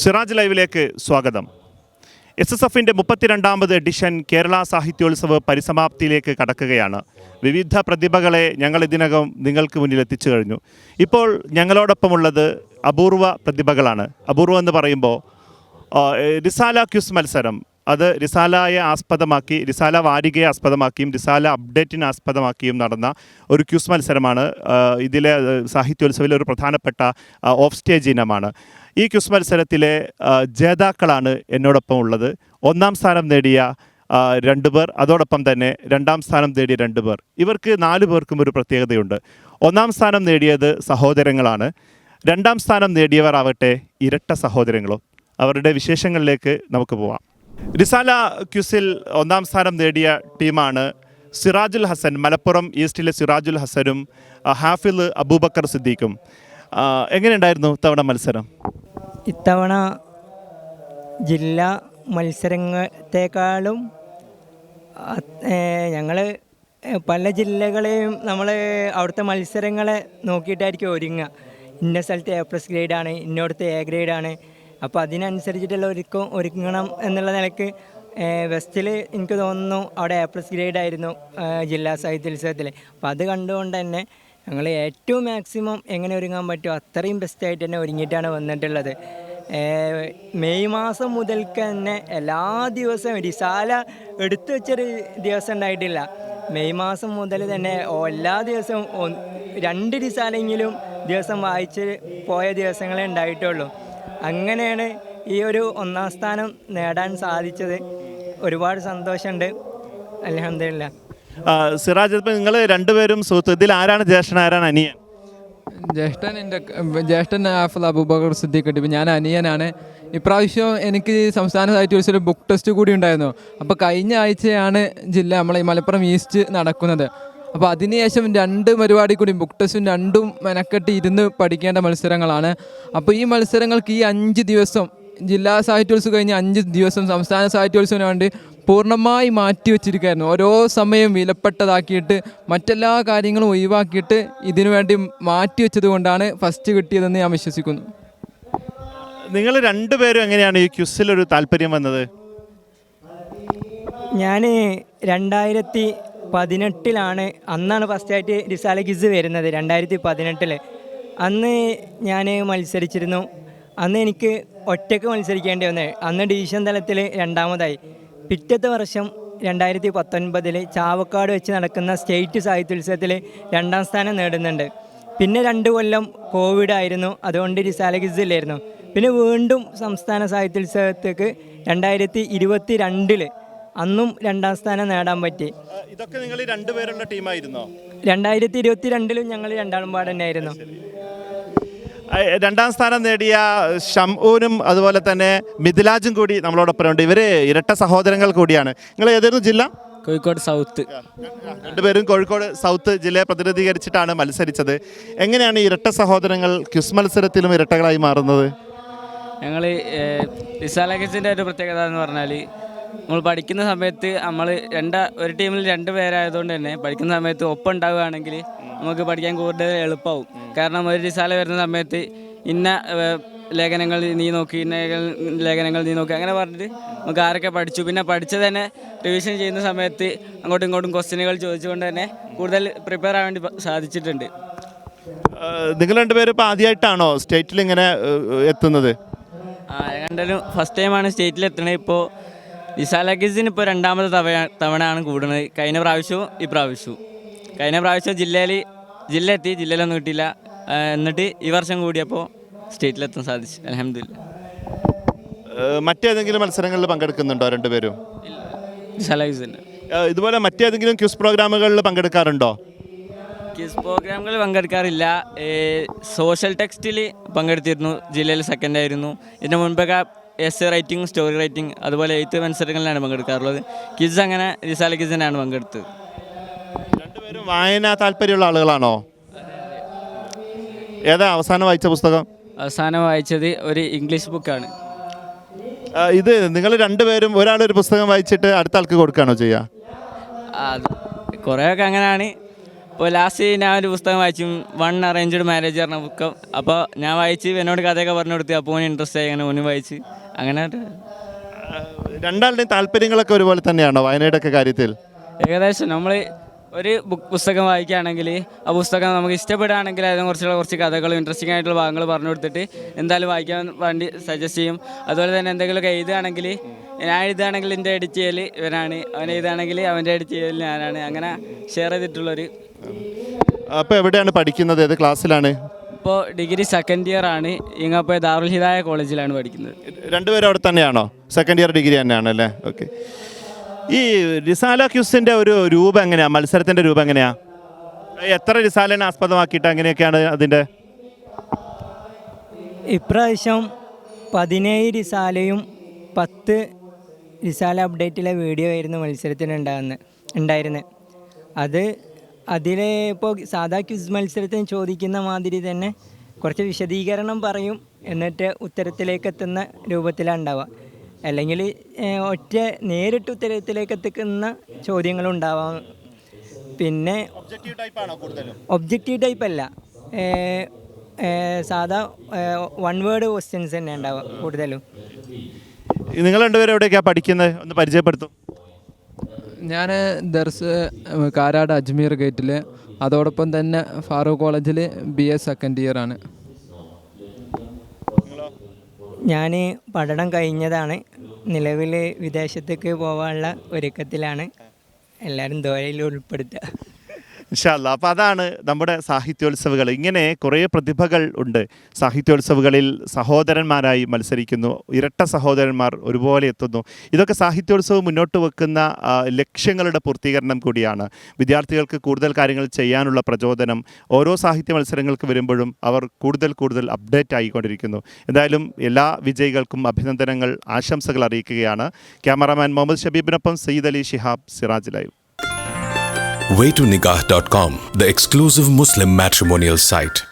സിറാജ് ലൈവിലേക്ക് സ്വാഗതം. S S എഫിന്റെ മുപ്പത്തിരണ്ടാമത് എഡിഷൻ കേരള സാഹിത്യോത്സവ് പരിസമാപ്തിയിലേക്ക് കടക്കുകയാണ്. വിവിധ പ്രതിഭകളെ ഞങ്ങൾ ഇതിനകം നിങ്ങൾക്ക് മുന്നിൽ എത്തിച്ചു കഴിഞ്ഞു. ഇപ്പോൾ ഞങ്ങളോടൊപ്പമുള്ളത് അപൂർവ പ്രതിഭകളാണ്. അപൂർവ എന്ന് പറയുമ്പോൾ റിസാല ക്യൂസ് മത്സരം അത് റിസാലയെ ആസ്പദമാക്കി റിസാല വാരികയെ ആസ്പദമാക്കിയും റിസാല അപ്ഡേറ്റിനെ ആസ്പദമാക്കിയും നടന്ന ഒരു ക്യൂസ് മത്സരമാണ് ഇതിലെ സാഹിത്യോത്സവിലെ ഒരു പ്രധാനപ്പെട്ട ഓഫ് സ്റ്റേജ് ഇനമാണ്. ഈ ക്യൂസ് മത്സരത്തിലെ ജേതാക്കളാണ് എന്നോടൊപ്പം ഉള്ളത്. ഒന്നാം സ്ഥാനം നേടിയ രണ്ടുപേർ രണ്ട് പേർ അതോടൊപ്പം തന്നെ രണ്ടാം സ്ഥാനം നേടിയ രണ്ട് പേർ. ഇവർക്ക് നാല് പേർക്കും ഒരു പ്രത്യേകതയുണ്ട്. ഒന്നാം സ്ഥാനം നേടിയത് സഹോദരങ്ങളാണ്. രണ്ടാം സ്ഥാനം നേടിയവർ ആവട്ടെ ഇരട്ട സഹോദരങ്ങളും. അവരുടെ വിശേഷങ്ങളിലേക്ക് നമുക്ക് പോവാം. റിസാല ക്യുസിൽ ഒന്നാം സ്ഥാനം നേടിയ ടീമാണ് സിറാജുൽ ഹസൻ. മലപ്പുറം ഈസ്റ്റിലെ സിറാജുൽ ഹസനും ഹാഫിൽ അബൂബക്കർ സിദ്ദീഖും. എങ്ങനെയുണ്ടായിരുന്നു ഇത്തവണ മത്സരം? ഇത്തവണ ജില്ലാ മത്സരങ്ങളെക്കാളും ഞങ്ങൾ പല ജില്ലകളെയും നമ്മൾ അവിടുത്തെ മത്സരങ്ങളെ നോക്കിയിട്ടായിരിക്കും ഒരുങ്ങുക. ഇന്ന സ്ഥലത്ത് എ പ്ലസ് ഗ്രേഡാണ് ഇന്നോടത്ത് എ ഗ്രേഡാണ്. അപ്പോൾ അതിനനുസരിച്ചിട്ടുള്ള ഒരുക്കം ഒരുങ്ങണം എന്നുള്ള നിലയ്ക്ക് വെസ്റ്റിൽ എനിക്ക് തോന്നുന്നു അവിടെ എ പ്ലസ് ഗ്രേഡ് ആയിരുന്നു ജില്ലാ സാഹിത്യോത്സവത്തിൽ അപ്പോൾ അത് കണ്ടുകൊണ്ട് തന്നെ ഞങ്ങൾ ഏറ്റവും മാക്സിമം എങ്ങനെ ഒരുങ്ങാൻ പറ്റുമോ അത്രയും ബെസ്റ്റായിട്ട് തന്നെ ഒരുങ്ങിയിട്ടാണ് വന്നിട്ടുള്ളത്. മെയ് മാസം മുതൽക്ക് തന്നെ എല്ലാ ദിവസവും വിശാല എടുത്തു വെച്ചൊരു ദിവസം ഉണ്ടായിട്ടില്ല. മെയ് മാസം മുതൽ തന്നെ എല്ലാ ദിവസവും രണ്ട് റിസാലെങ്കിലും ദിവസം വായിച്ച് പോയ ദിവസങ്ങളെ ഉണ്ടായിട്ടുള്ളൂ. അങ്ങനെയാണ് ഈ ഒരു ഒന്നാം സ്ഥാനം നേടാൻ സാധിച്ചത്. ഒരുപാട് സന്തോഷമുണ്ട്. അലഹമില്ല സിറാജ് ഇപ്പം നിങ്ങൾ രണ്ടുപേരും സുഹൃത്ത് ഇതിൽ ആരാണ് ജ്യേഷ്ഠൻ ആരാണ് അനിയൻ? ജ്യേഷ്ഠൻ എന്റെ ജ്യേഷ്ഠൻ ആഫൽ അബൂബക്കർ സിദ്ദീഖ് ഇപ്പം ഞാൻ അനിയനാണ്. ഇപ്രാവശ്യം എനിക്ക് സംസ്ഥാന സാഹിത്യോത്സവത്തിൽ ബുക്ക് ടെസ്റ്റ് കൂടി ഉണ്ടായിരുന്നു. അപ്പോൾ കഴിഞ്ഞ ആഴ്ചയാണ് ജില്ല നമ്മളെ മലപ്പുറം ഈസ്റ്റ് നടക്കുന്നത്. അപ്പോൾ അതിനുശേഷം രണ്ട് പരിപാടി കൂടി ബുക്ക് ടെസ്റ്റും രണ്ടും മെനക്കെട്ട് ഇരുന്ന് പഠിക്കേണ്ട മത്സരങ്ങളാണ്. അപ്പോൾ ഈ മത്സരങ്ങൾക്ക് ഈ അഞ്ച് ദിവസം ജില്ലാ സാഹിത്യോത്സവം കഴിഞ്ഞ് അഞ്ച് ദിവസം സംസ്ഥാന സാഹിത്യോത്സവത്തിന് വേണ്ടി പൂർണമായി മാറ്റി വെച്ചിരിക്കുകയായിരുന്നു. ഓരോ സമയം വിലപ്പെട്ടതാക്കിയിട്ട് മറ്റെല്ലാ കാര്യങ്ങളും ഒഴിവാക്കിയിട്ട് ഇതിനു വേണ്ടി മാറ്റി വെച്ചത് കൊണ്ടാണ് ഫസ്റ്റ് കിട്ടിയതെന്ന് ഞാൻ വിശ്വസിക്കുന്നു. നിങ്ങൾ രണ്ടുപേരും എങ്ങനെയാണ് ഈ ക്യുസിലൊരു താല്പര്യം വന്നത്? ഞാൻ രണ്ടായിരത്തി പതിനെട്ടിലാണ്. അന്നാണ് ഫസ്റ്റായിട്ട് റിസാല കിസ് വരുന്നത് രണ്ടായിരത്തി പതിനെട്ടിൽ അന്ന് ഞാൻ മത്സരിച്ചിരുന്നു. അന്ന് എനിക്ക് ഒറ്റയ്ക്ക് മത്സരിക്കേണ്ടി വന്നത് അന്ന് ഡിവിഷൻ തലത്തിൽ രണ്ടാമതായി. പിറ്റത്തെ വർഷം രണ്ടായിരത്തി പത്തൊൻപതിൽ ചാവക്കാട് വെച്ച് നടക്കുന്ന സ്റ്റേറ്റ് സാഹിത്യോത്സവത്തിൽ രണ്ടാം സ്ഥാനം നേടുന്നുണ്ട്. പിന്നെ രണ്ട് കൊല്ലം കോവിഡ് ആയിരുന്നു. അതുകൊണ്ട് റിസാല കിസ് ഇല്ലായിരുന്നു. പിന്നെ വീണ്ടും സംസ്ഥാന സാഹിത്യോത്സവത്തേക്ക് രണ്ടായിരത്തി ഇരുപത്തി രണ്ടിൽ അന്നും രണ്ടാം സ്ഥാനം നേടാൻ പറ്റി. ഇതൊക്കെ നിങ്ങൾ രണ്ടുപേരുള്ള ടീമായിരുന്നോ? രണ്ടായിരത്തി ഇരുപത്തി രണ്ടിലും ഞങ്ങൾ രണ്ടാളും പാട് തന്നെയായിരുന്നു. രണ്ടാം സ്ഥാനം നേടിയ ഷംഊനും അതുപോലെ തന്നെ മിഥിലാജും കൂടി നമ്മളോടൊപ്പമുണ്ട് ഇവർ ഇരട്ട സഹോദരങ്ങൾ കൂടിയാണ്. നിങ്ങൾ ഏതായിരുന്നു ജില്ല? കോഴിക്കോട് സൗത്ത്. രണ്ടുപേരും കോഴിക്കോട് സൗത്ത് ജില്ലയെ പ്രതിനിധീകരിച്ചിട്ടാണ് മത്സരിച്ചത്. എങ്ങനെയാണ് ഈ ഇരട്ട സഹോദരങ്ങൾ ക്യുസ് മത്സരത്തിലും ഇരട്ടകളായി മാറുന്നത്? ഞങ്ങൾ ഒരു പ്രത്യേകത എന്ന് പറഞ്ഞാൽ നമ്മൾ പഠിക്കുന്ന സമയത്ത് നമ്മൾ രണ്ടാ ഒരു ടീമിൽ രണ്ട് പേരായതുകൊണ്ട് തന്നെ പഠിക്കുന്ന സമയത്ത് ഒപ്പം ഉണ്ടാവുകയാണെങ്കിൽ നമുക്ക് പഠിക്കാൻ കൂടുതൽ എളുപ്പമാവും കാരണം ഒരു റിസാല വരുന്ന സമയത്ത് ഇന്ന ലേഖനങ്ങൾ നീ നോക്കി ഇന്ന ലേഖനങ്ങൾ നീ നോക്കി അങ്ങനെ പറഞ്ഞിട്ട് നമുക്ക് ആരൊക്കെ പഠിച്ചു. പിന്നെ പഠിച്ചത് തന്നെ റിവിഷൻ ചെയ്യുന്ന സമയത്ത് അങ്ങോട്ടും ഇങ്ങോട്ടും ക്വസ്റ്റ്യനുകൾ ചോദിച്ചുകൊണ്ട് തന്നെ കൂടുതൽ പ്രിപ്പയർ ആവാൻ വേണ്ടി സാധിച്ചിട്ടുണ്ട്. നിങ്ങൾ രണ്ടുപേരും ഇപ്പോൾ ആദ്യമായിട്ടാണോ സ്റ്റേറ്റിൽ ഇങ്ങനെ എത്തുന്നത്? ആ രണ്ടും ഫസ്റ്റ് ടൈമാണ് സ്റ്റേറ്റിൽ എത്തുന്നത്. ഇപ്പോൾ നിസാലഗിസിന് ഇപ്പോൾ രണ്ടാമത്തെ തവണ തവണയാണ് കൂടുന്നത്. കഴിഞ്ഞ പ്രാവശ്യവും ഈ പ്രാവശ്യവും. കഴിഞ്ഞ പ്രാവശ്യം ജില്ലയിൽ ജില്ല എത്തി ജില്ലയിലൊന്നും കിട്ടിയില്ല. എന്നിട്ട് ഈ വർഷം കൂടിയപ്പോൾ സ്റ്റേറ്റിലെത്താൻ സാധിച്ചു. അലഹമില്ല മറ്റേതെങ്കിലും മത്സരങ്ങളിൽ പങ്കെടുക്കുന്നുണ്ടോ രണ്ടുപേരും? നിസാലഗിസിന് ഏഹ്, ഇതുപോലെ മറ്റേതെങ്കിലും ക്യൂസ് പ്രോഗ്രാമുകളിൽ പങ്കെടുക്കാറുണ്ടോ? ക്യൂസ് പ്രോഗ്രാമുകളിൽ പങ്കെടുക്കാറില്ല. സോഷ്യൽ ടെക്സ്റ്റിൽ പങ്കെടുത്തിരുന്നു. ജില്ലയിൽ സെക്കൻഡ് ആയിരുന്നു. ഇതിന് മുൻപൊക്കെ essay writing story writing അതുപോലെ എയ്ത്ത് മത്സരങ്ങളിലാണ് പങ്കെടുക്കാറുള്ളത്. കിസ് അങ്ങനെ റിസാല കിസിനാണ് പങ്കെടുത്തത്. രണ്ടുപേരും വായന താല്പര്യമുള്ള ആളുകളാണോ? ഏതാ അവസാനം വായിച്ച പുസ്തകം? അവസാനം വായിച്ചത് ഒരു ഇംഗ്ലീഷ് ബുക്കാണ് ഇത് നിങ്ങൾ രണ്ടുപേരും ഒരാൾ ഒരു പുസ്തകം വായിച്ചിട്ട് അടുത്ത ആൾക്ക് കൊടുക്കുകയാണോ ചെയ്യുക അത് കുറേയൊക്കെ അങ്ങനെയാണ്. ഇപ്പോൾ ലാസ്റ്റ് ഞാൻ ഒരു പുസ്തകം വായിച്ചു. വൺ അറേഞ്ച്ഡ് മാരേജ് പറഞ്ഞ ബുക്കം അപ്പോൾ ഞാൻ വായിച്ച് എന്നോട് കഥയൊക്കെ പറഞ്ഞു കൊടുത്തു അപ്പോൾ ഓന് ഇൻട്രസ്റ്റ് ആയി അങ്ങനെ ഓന് വായിച്ച്. അങ്ങനെ ഒരു- രണ്ടാളുടെയും താല്പര്യങ്ങളൊക്കെ ഒരുപോലെ തന്നെയാണോ വായനയുടെ കാര്യത്തിൽ? ഏകദേശം നമ്മൾ ഒരു ബുക്ക് പുസ്തകം വായിക്കുകയാണെങ്കിൽ ആ പുസ്തകം നമുക്ക് ഇഷ്ടപ്പെടുകയാണെങ്കിൽ അതിനെ കുറിച്ചുള്ള കുറച്ച് കഥകളും ഇൻട്രസ്റ്റിംഗ് ആയിട്ടുള്ള ഭാഗങ്ങൾ പറഞ്ഞു കൊടുത്തിട്ട് എന്തായാലും വായിക്കാൻ വേണ്ടി സജസ്റ്റ് ചെയ്യും. അതുപോലെ തന്നെ എന്തെങ്കിലുമൊക്കെ എഴുതുകയാണെങ്കിൽ ഞാൻ എഴുതുകയാണെങ്കിൽ എന്റെ എഡിറ്റ് ചെയ്യൽ ഇവനാണ്. അവൻ എഴുതുകയാണെങ്കിൽ അവന്റെ എഡിറ്റ് ചെയ്യൽ ഞാനാണ്. അങ്ങനെ ഷെയർ ചെയ്തിട്ടുള്ളൊരു അപ്പോൾ എവിടെയാണ് പഠിക്കുന്നത്? ഏത് ക്ലാസ്സിലാണ് ഇപ്പോൾ ഡിഗ്രി സെക്കൻഡ് ഇയർ ആണ്. ഇങ്ങപ്പോൾ ദാറുൽ ഹിദായ കോളേജിലാണ് പഠിക്കുന്നത്. രണ്ടുപേരും അവിടെ തന്നെയാണോ? സെക്കൻഡ് ഇയർ ഡിഗ്രി തന്നെയാണ് അല്ലേ? ഓക്കെ ഈ റിസാല ക്യൂസിന്റെ ഒരു രൂപം എങ്ങനെയാണ് മത്സരത്തിന്റെ രൂപം എങ്ങനെയാണ് എത്ര റിസാലിനെ ആസ്പദമാക്കിയിട്ട് അങ്ങനെയൊക്കെയാണ് അതിന്റെ? ഇപ്രാവശ്യം പതിനേഴ് റിസാലയും പത്ത് റിസാല അപ്ഡേറ്റിലെ വീഡിയോ ആയിരുന്നു മത്സരത്തിന് ഉണ്ടാകുന്നത് ഉണ്ടായിരുന്നത്. അത് അതിൽ ഇപ്പോൾ സാധാ ക്വിസ് മത്സരത്തിന് ചോദിക്കുന്ന മാതിരി തന്നെ കുറച്ച് വിശദീകരണം പറയും. എന്നിട്ട് ഉത്തരത്തിലേക്ക് എത്തുന്ന രൂപത്തിലാണ് ഉണ്ടാവുക. അല്ലെങ്കിൽ ഒറ്റ നേരിട്ട് ഉത്തരത്തിലേക്ക് എത്തിക്കുന്ന ചോദ്യങ്ങളുണ്ടാവാം. പിന്നെ ഒബ്ജക്റ്റീവ് ടൈപ്പ് അല്ല. സാധാ വൺ വേർഡ് ക്വസ്റ്റ്യൻസ് തന്നെ ഉണ്ടാവുക കൂടുതലും. നിങ്ങൾ രണ്ടുപേരും എവിടെയൊക്കെയാണ് പഠിക്കുന്നത്? ഒന്ന് പരിചയപ്പെടുത്തും. ഞാൻ ദർസ് കാരാട് അജ്മീർ ഗേറ്റിൽ അതോടൊപ്പം തന്നെ ഫാറൂഖ് കോളേജിൽ ബി എ സെക്കൻഡ് ഇയർ ആണ്. ഞാൻ പഠനം കഴിഞ്ഞതാണ്. നിലവിൽ വിദേശത്തേക്ക് പോകാനുള്ള ഒരുക്കത്തിലാണ്. എല്ലാവരും ദോരയിൽ ഉൾപ്പെടുത്തുക ഇൻഷാല്ല അപ്പോൾ അതാണ് നമ്മുടെ സാഹിത്യോത്സവകൾ. ഇങ്ങനെ കുറേ പ്രതിഭകൾ ഉണ്ട്. സാഹിത്യോത്സവങ്ങളിൽ സഹോദരന്മാരായി മത്സരിക്കുന്നു. ഇരട്ട സഹോദരന്മാർ ഒരുപോലെ എത്തുന്നു. ഇതൊക്കെ സാഹിത്യോത്സവം മുന്നോട്ട് വെക്കുന്ന ലക്ഷ്യങ്ങളുടെ പൂർത്തീകരണം കൂടിയാണ്. വിദ്യാർത്ഥികൾക്ക് കൂടുതൽ കാര്യങ്ങൾ ചെയ്യാനുള്ള പ്രചോദനം ഓരോ സാഹിത്യ മത്സരങ്ങൾക്ക് വരുമ്പോഴും അവർ കൂടുതൽ കൂടുതൽ അപ്ഡേറ്റ് ആയിക്കൊണ്ടിരിക്കുന്നു. എന്തായാലും എല്ലാ വിജയികൾക്കും അഭിനന്ദനങ്ങൾ ആശംസകൾ അറിയിക്കുകയാണ്. Cameraman Muhammad ഷബീബിനൊപ്പം Sayyid Ali Shihab Siraj live. waytonikah.com, the exclusive Muslim matrimonial site.